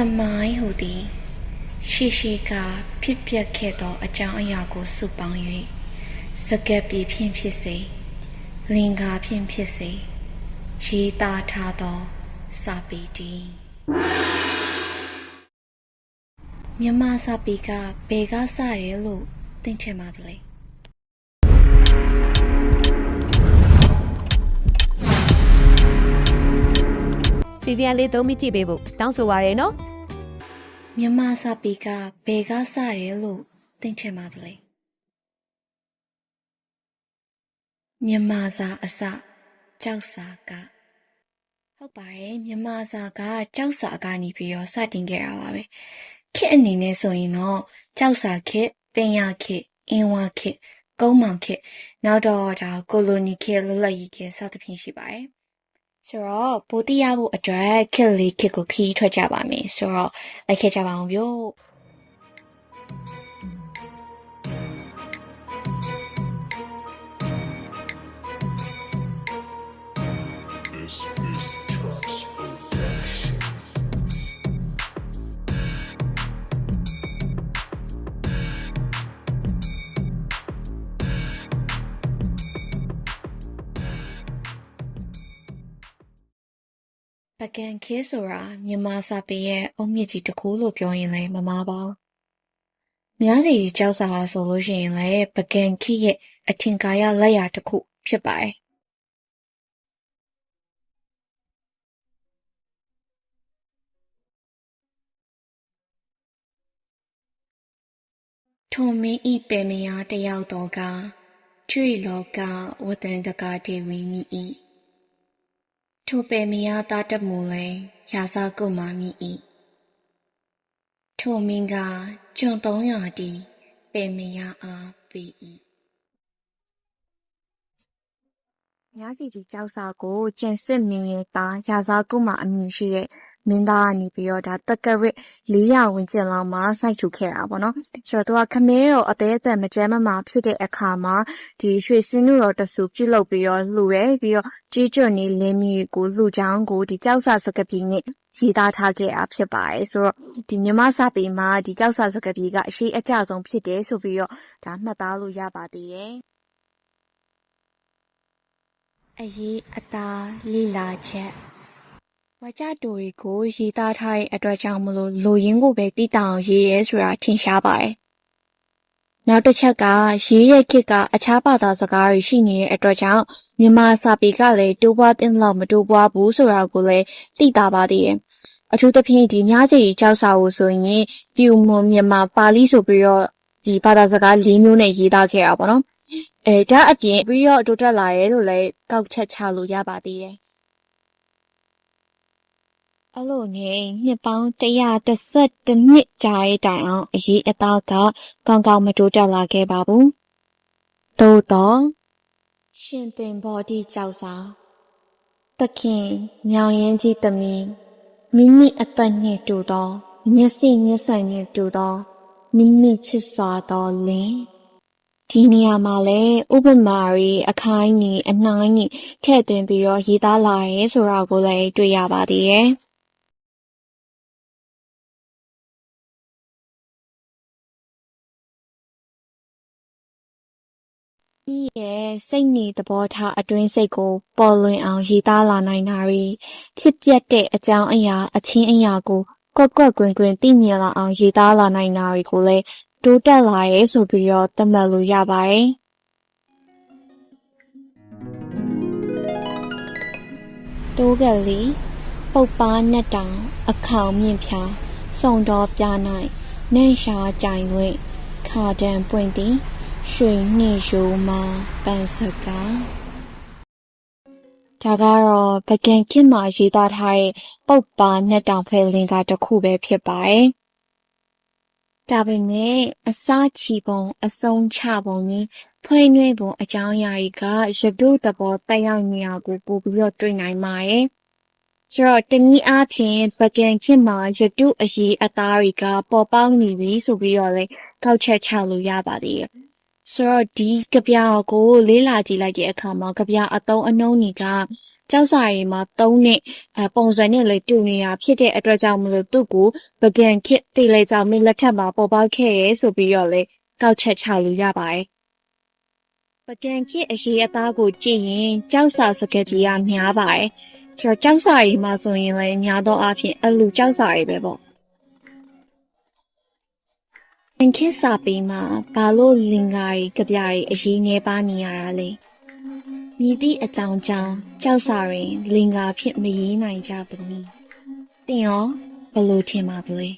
တမိုင်းဟူသည်ရှိရှိကဖြစ်ပျက်ခဲ့သောအကြောင်းအရာကိုစုပေါင်း၍စကက်ပြေဖြင့်ဖြစ်စေလင်္ကာဖြင့်ဖြစ်စေရေးသားထားသောစာပေတည်းမြန်မာစာပေကဘယ်ကစတယ်လို့သိချင်ပါသလဲ ဗီဗီယန်လေးသုံးပြီးကြည့်ပေးဖို့တောင်းဆိုပါရယ်နော်မြန်မာစာပေကဘယ်ကစတယ်လို့သိချင်ပါသလဲမြန်မာစာအစကြောက်စာကဟုတ်ပါတယ်မြန်မာစာကကြောက်စာကနေပြီးတော့စတင်ခဲ့တာပါပဲခေတ်အနေနဲ့ဆိုရင်တော့ကြောက်စာခေတ်ပင်ရခေတ်အင်းဝါခေတ်ကုန်းမောင်ခေတ်နောက်တော့ဒါကိုလိုနီခေတ်လွတ်လပ်ရေးခေတ်စသဖြင့်ရှိပါတယ် ဆိုတော့ပိုတိရဖို့အတွက်ခက်လေးခက်ကိုခီးထွက်ကြပါမယ်ဆိုတော့လိုက်ခဲ့ကြပါအောင်ဗျို့ ပကံခဲဆိုတာမြန်မာစာပေရဲ့အုံမြင့်ကြီးတစ်ခုလို့ပြောရင်လည်းမမှားပါဘူး။များစီကြောက်စာဟာဆိုလို့ရှိရင်လည်းပကံခိရဲ့အထင်ကာရလက်ရာတစ်ခုဖြစ်ပါတယ်။ထုံမင်းဤပေမယာတယောက်တော်ကကျွေလောကဝတ္တန်တကာတေဝီမိဤ ထိုပေမယာသားတမူလဲရာဇကုမာမိဤထိုမင်းကကျွန်300တီပေမယာအားပေး ဤညာစီဒီကြောက်စာကိုကျင်စစ်မင်းရဲ့သားရာဇကုမာအမည်ရှိတဲ့မင်းသားကနေပြီးတော့ဒါတက်ကရစ်400ဝန်းကျင်လောက်မှာစိုက်ထူခဲ့တာပေါ့နော်ဆိုတော့သူကခမဲရောအသေးအသက်မကျဲမမာဖြစ်တဲ့အခါမှာဒီရွှေစင်းနုတော်တဆူပြုတ်လုပ်ပြီးတော့လှူရဲပြီးတော့ကြီးကျွနေလင်းမီကိုလှူချောင်းကိုဒီကြောက်စာစကပြေနဲ့ရေးသားထားခဲ့တာဖြစ်ပါတယ်ဆိုတော့ဒီမြမစာပေမှာဒီကြောက်စာစကပြေကအရှိအကျဆုံးဖြစ်တယ်ဆိုပြီးတော့ဒါမှတ်သားလို့ရပါသေးတယ် အရေးအသားလိလာချက်ဝါကြတူတွေကိုရေးသားထားတဲ့အတွက်ကြောင့်မလို့လူရင်းကိုပဲတည်တောင်ရေးရဲဆိုတာထင်ရှားပါတယ်။နောက်တစ်ချက်ကရေးရဲ့ခေတ်ကအခြားဘာသာစကားတွေရှိနေတဲ့အတွက်ကြောင့်မြန်မာစာပေကလည်းတိုးပွားတဲ့လောက်မတိုးပွားဘူးဆိုတာကိုလည်းသိတာပါသေးတယ်။အထူးသဖြင့်ဒီများစီကြောက်စာကိုဆိုရင်ပြူမွန်မြန်မာပါဠိဆိုပြီးတော့ဒီဘာသာစကား၄မျိုးနဲ့ရေးသားခဲ့တာပေါ့နော်။ အဲဒါအပြင်ပြီးတော့တိုးတက်လာတယ်လို့လည်းကောက်ချက်ချလို့ရပါသေးတယ်။အဲ့လိုနဲ့နှစ်ပေါင်း132နှစ်ကြာရဲ့တိုင်အောင်အရေးအသားကကောင်းကောင်းမတိုးတက်လာခဲ့ပါဘူး။သို့တော့ရှင်ပင်ဘော်ဒီကြောက်စာသခင်ညောင်ရင်ကြီးသမီးမိမိအသက်နှင့်တူသောမျက်စိမျက်ဆိုင်နှင့်တူသောမိမိချစ်စွာသောလင် ဒီနေရာမှာလည်းဥပမာရီအခိုင်းကြီးအနှိုင်းကြီးထည့်သွင်းပြီးတော့ရေးသားလာရဲဆိုတာကိုလည်းတွေ့ရပါသေးတယ်။ပြီးရဲ့စိတ်နေသဘောထားအတွင်းစိတ်ကို ပေါ်လွင်အောင်ရေးသားလာနိုင်တာတွေဖြစ်ပျက်တဲ့အကြောင်းအရာအချင်းအရာကိုကွက်ကွက်ကွင်းကွင်းသိမြင်လာအောင်ရေးသားလာနိုင်တာတွေကိုလည်း တိုးတက်လာရဲဆိုပြီးတော့သတ်မှတ်လို့ရပါတယ်တိုးကလေးပုတ်ပါနဲ့တောင်အခေါင်မြင့်ဖြာစုံတော်ပြ၌နှန့်ရှားကြိုင်ဝင့်ခါတံပွင့်သည်ရွှေနှင့်ရိုးမှာပန်းစကားဒါကတော့ပကံခင်မှာရေးသားထားတဲ့ပုတ်ပါနဲ့တောင်ဖဲလင်ကတစ်ခုပဲဖြစ်ပါတယ်။ ဒါပေမဲ့အစချီပုံအဆုံးချပုံနဲ့ဖွင့်နှွေးပုံအကြောင်းအရာတွေကရတုသဘောတက်ရောက်နေတာကိုပို့ပြီးတော့တွေ့နိုင်ပါတယ်။ဆိုတော့တနည်းအားဖြင့်ပကံခင်မှာရတုအရေးအသားတွေကပေါ်ပေါက်နေပြီဆိုပြီးတော့လည်းကောက်ချက်ချလို့ရပါသေးတယ်။ဆိုတော့ဒီကဗျာကိုလေးလာကြည့်လိုက်တဲ့အခါမှာကဗျာအတုံးအနှုံးတွေက ကျောက်စာရီမှာသုံးတဲ့အဲပုံစံနဲ့လေတူနေတာဖြစ်တဲ့အတွက်ကြောင့်မလို့သူ့ကိုပကံခစ်တိတ်လိုက်ကြောင့်မင်းလက်ထက်မှာပေါ်ပေါက်ခဲ့ရဲဆိုပြီးတော့လေကောက်ချက်ချလို့ရပါတယ်ပကံခစ်အရေးအသားကိုကြည့်ရင်ကျောက်စာစကက်ကြီးကများပါတယ်ဆိုတော့ကျောက်စာရီမှာဆိုရင်လည်းများသောအားဖြင့်အလူကျောက်စာရီပဲပေါ့အင်ခေတ်စာပေမှာဘာလို့လင်္ကာရီကြပြရီအရေးနေပါနေရတာလဲ မြည်သည့်အကြောင်းကြောင့်ကြောက်စာရင်လင်္ကာဖြစ်မရေးနိုင်ကြသမီးတင်ရောဘယ်လို့ထင်ပါသလဲ